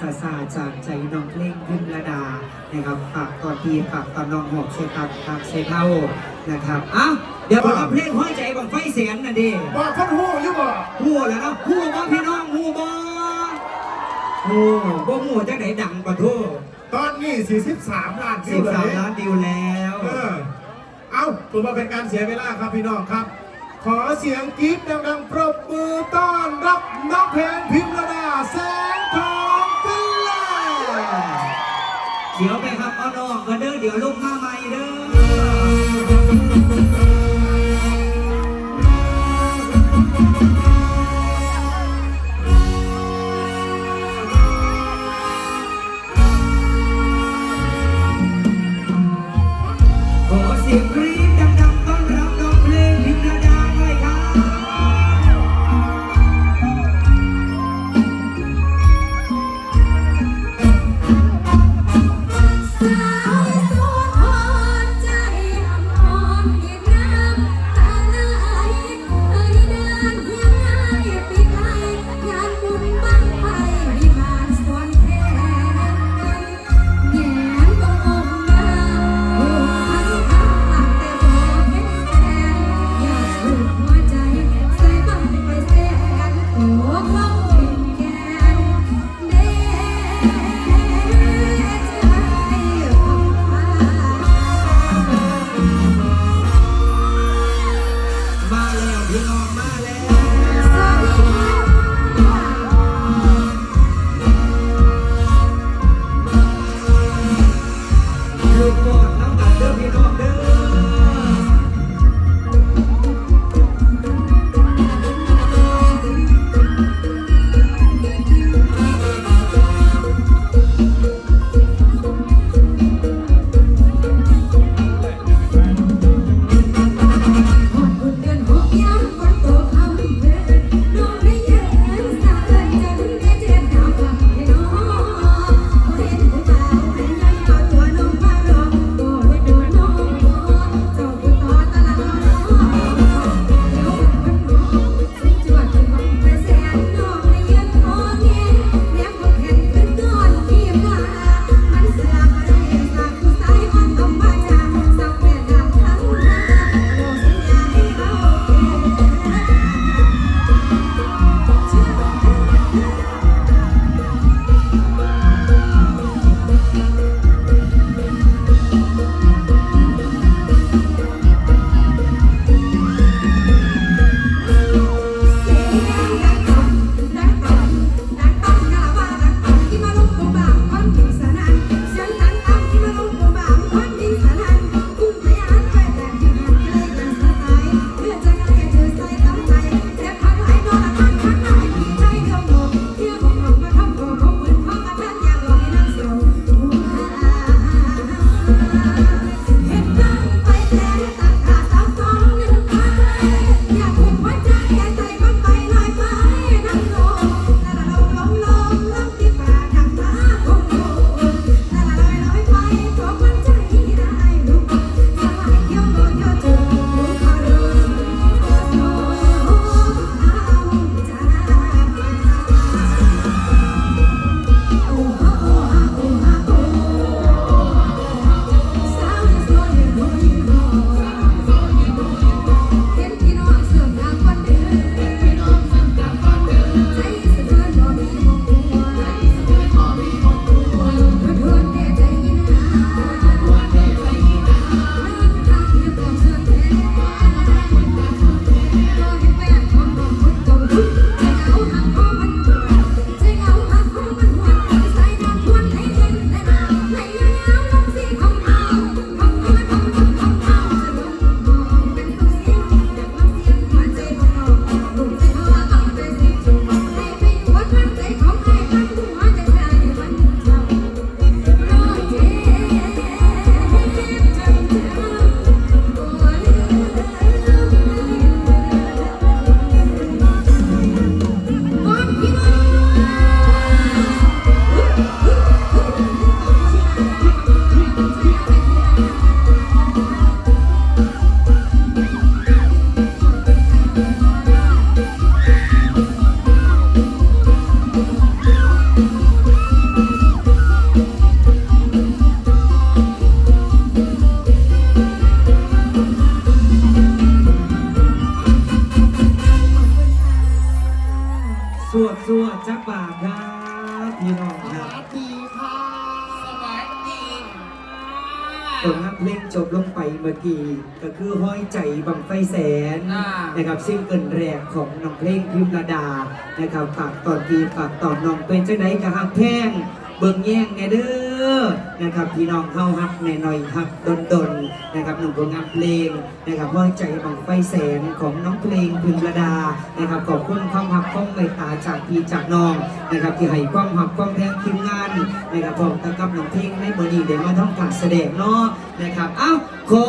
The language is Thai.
งานเพลงสาสาจากใจน้องเพลงพิมระดานะครับฝากตอนทีฝากตอนน้องหอกเชตักฝากเชเท่านะครับอ้าวเดี๋ยวผลงานเพลงห้อยใจบังไฟเสียงน่ะดิบอกคนหูอยู่บ่หัวแล้วนะหัวบ่พี่น้องหัวบ่หัวบ่หัวจังไหนดังปะทุตอนนี้ 43 ล้านวิสิวบเลสามยล้านวิวแล้วเออเอาตัวมาเป็นการเสียเวลาครับพี่น้องครับ ขอเสียงกรี๊ดดังๆปรบมือต้อนรับน้องเพลงพิมระดาแส เดี๋ยวลูกมาใหม่เด้อ จักบาทครับพี่น้องสครับวัสดีค่ะสวัสดีผลงานเพลงจบลงไปเมื่อกี้ก็คือห้อยใจบังไฟแสน อ่านะครับซิงเกิลแรกของน้องเพลงพิมระดานะครับฝากตอนดีฝากตอนน้องเป็นจังไดกะฮักแพงเบิ่งแย่งแน่เด้อ นะครับพี่น้องเข้าฮักในหน่อยฮักดนดนๆนะครับหนุ่มผลงานเพลงนะครับห้อยใจบังไฟแสนของน้องเพลงพึงระดานะครับขอบคุณความฮักความเมตตาจากพี่จากน้องนะครับที่ให้ความฮักความแพงทีมงานนะครับผมตะกับน้องเพลงในบอร์นี้ได้มาต้องการแสดงเนาะนะครับเอ้าขอ